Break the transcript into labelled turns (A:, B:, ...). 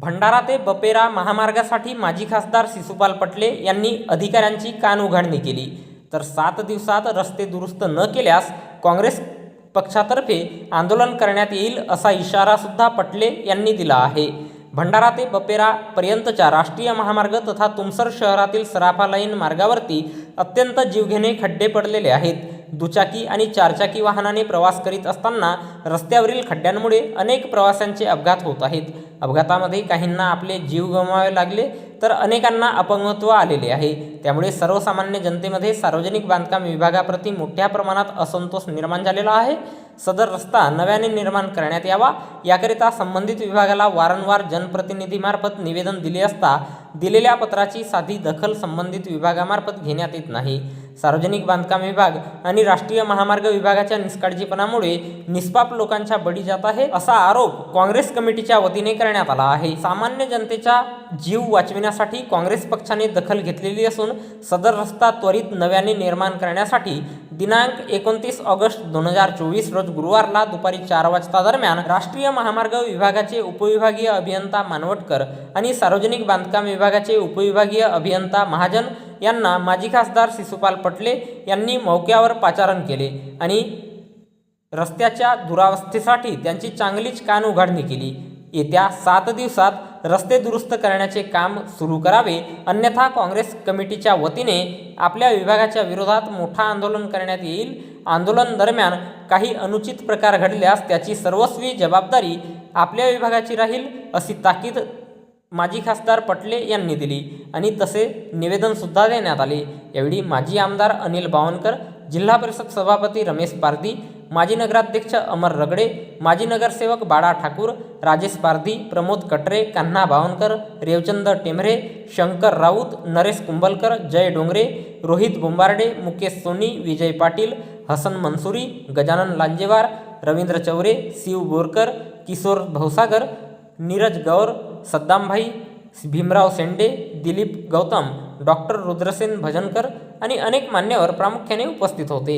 A: भंडारा ते बपेरा महामार्गासाठी माजी खासदार शिशुपाल पटले यांनी अधिकाऱ्यांची कान उघडणी केली. तर सात दिवसात रस्ते दुरुस्त न केल्यास काँग्रेस पक्षातर्फे आंदोलन करण्यात येईल असा इशारासुद्धा पटले यांनी दिला आहे. भंडारा ते बपेरा पर्यंतच्या राष्ट्रीय महामार्ग तथा तुमसर शहरातील सराफा लाईन मार्गावरती अत्यंत जीवघेणे खड्डे पडलेले आहेत. दुचाकी आणि चारचाकी वाहनाने प्रवास करीत असताना रस्त्यावरील खड्ड्यांमुळे अनेक प्रवाशांचे अपघात होत आहेत. अपघातामध्ये काहींना आपले जीव गमवावे लागले तर अनेकांना अपंगत्व आलेले आहे. त्यामुळे सर्वसामान्य जनतेमध्ये सार्वजनिक बांधकाम विभागाप्रती मोठ्या प्रमाणात असंतोष निर्माण झालेला आहे. सदर रस्ता नव्याने निर्माण करण्यात यावा याकरिता संबंधित विभागाला वारंवार जनप्रतिनिधीमार्फत निवेदन दिले असता दिलेल्या पत्राची साधी दखल संबंधित विभागामार्फत घेण्यात येत नाही. सार्वजनिक बांधकाम विभाग आणि राष्ट्रीय महामार्ग विभागाच्या निष्काळजीपणामुळे निष्पाप लोकांच्या बळी जात आहे असा आरोप काँग्रेस कमिटीच्या वतीने करण्यात आला आहे. सामान्य जनतेचा जीव वाचविण्यासाठी काँग्रेस पक्षाने दखल घेतलेली असून सदर रस्ता त्वरित नव्याने निर्माण करण्यासाठी दिनांक एकोणतीस ऑगस्ट दोन हजार चोवीस रोज गुरुवारला दुपारी चार वाजता दरम्यान राष्ट्रीय महामार्ग विभागाचे उपविभागीय अभियंता मानवटकर आणि सार्वजनिक बांधकाम विभागाचे उपविभागीय अभियंता महाजन यांना माजी खासदार शिशुपाल पटले यांनी मौक्यावर पाचारण केले आणि रस्त्याच्या दुरावस्थेसाठी त्यांची चांगलीच कान उघडणी केली. येत्या सात दिवसात रस्ते दुरुस्त करण्याचे काम सुरू करावे अन्यथा काँग्रेस कमिटीच्या वतीने आपल्या विभागाच्या विरोधात मोठा आंदोलन करण्यात येईल. आंदोलन दरम्यान काही अनुचित प्रकार घडल्यास त्याची सर्वस्वी जबाबदारी आपल्या विभागाची राहील अशी ताकीद माजी खासदार पटले यांनी दिली आणि तसे निवेदनसुद्धा देण्यात आले. यावेळी माजी आमदार अनिल बावनकर जिल्हा परिषद सभापती रमेश पारधी माजी नगराध्यक्ष अमर रगडे माजी नगरसेवक बाळा ठाकूर राजेश पारधी प्रमोद कटरे कान्हा बावनकर रेवचंद टेंभरे शंकर राऊत नरेश कुंभलकर जय डोंगरे रोहित बोंबार्डे मुकेश सोनी विजय पाटील हसन मनसुरी गजानन लांजेवार रवींद्र चौरे शिव बोरकर किशोर भवसागर नीरज गौर सद्दामभाई भीमराव शेंडे दिलीप गौतम डॉक्टर रुद्रसेन भजनकर आणि अनेक मान्यवर प्रामुख्याने उपस्थित होते.